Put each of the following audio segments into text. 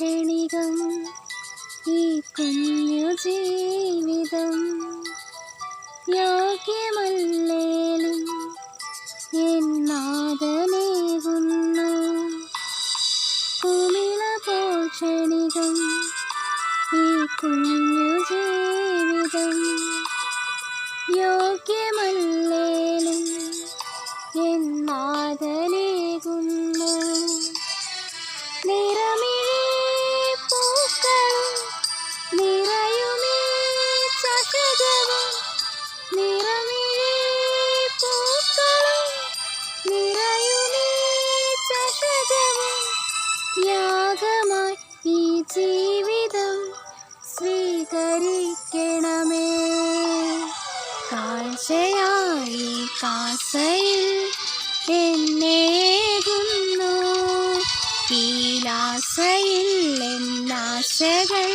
ക്ഷണികം ഈ കുഞ്ഞു ജീവിതം. യോഗ്യമ യാഗമായി ഈ ജീവിതം സ്വീകരിക്കണമേ. കാഴ്ചയായി കാസയിൽ എന്നേകുന്നു. പീലാസയിൽ എന്നാശകൾ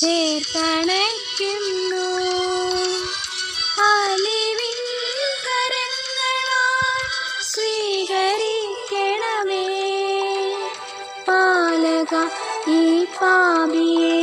ചേർത്തണയ്ക്കുന്നു. 法比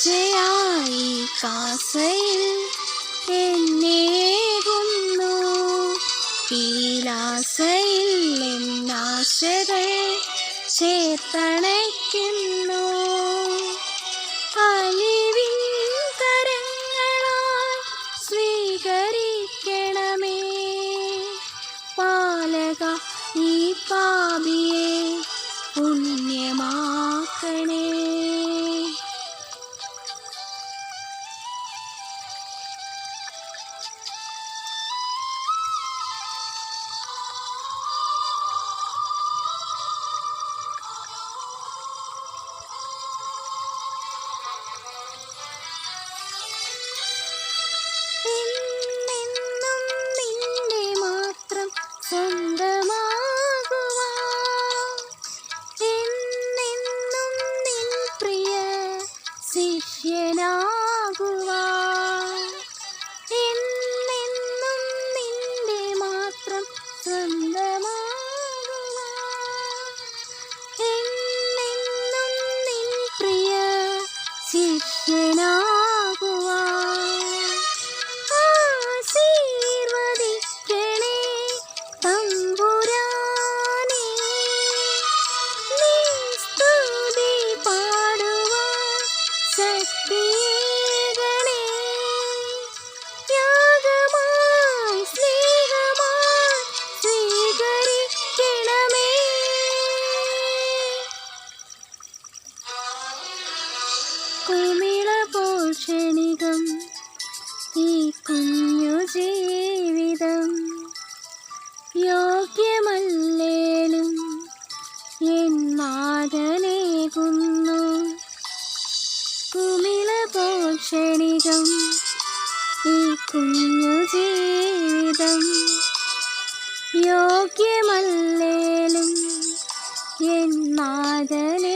കാഴ്ചയായി കാസയിൽ എന്നേകുന്നു പീലാസയിൽ എന്നാശകൾ ചേർത്തണേ. ക്ഷണികം ഈ കുഞ്ഞു ജീവിതം. യോഗ്യമല്ലേലും എന്നാതലേകുന്നു കുമിള പോൽ ഈ കുഞ്ഞു ജീവിതം. യോഗ്യമല്ലേലും എന്നാതലേ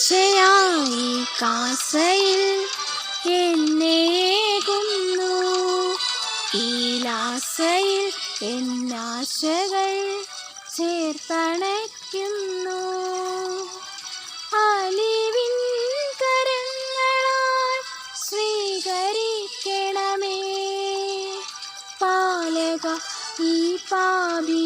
കാഴ്ചയായി കാസയിൽ എന്നേകുന്നു ഈ ലാസയിൽ എന്നാശകൾ ചേർത്തണയ്ക്കുന്നു. അലിവിൻ കരങ്ങളാൽ സ്വീകരിക്കണമേ. പാലക ഈ പാപിയെ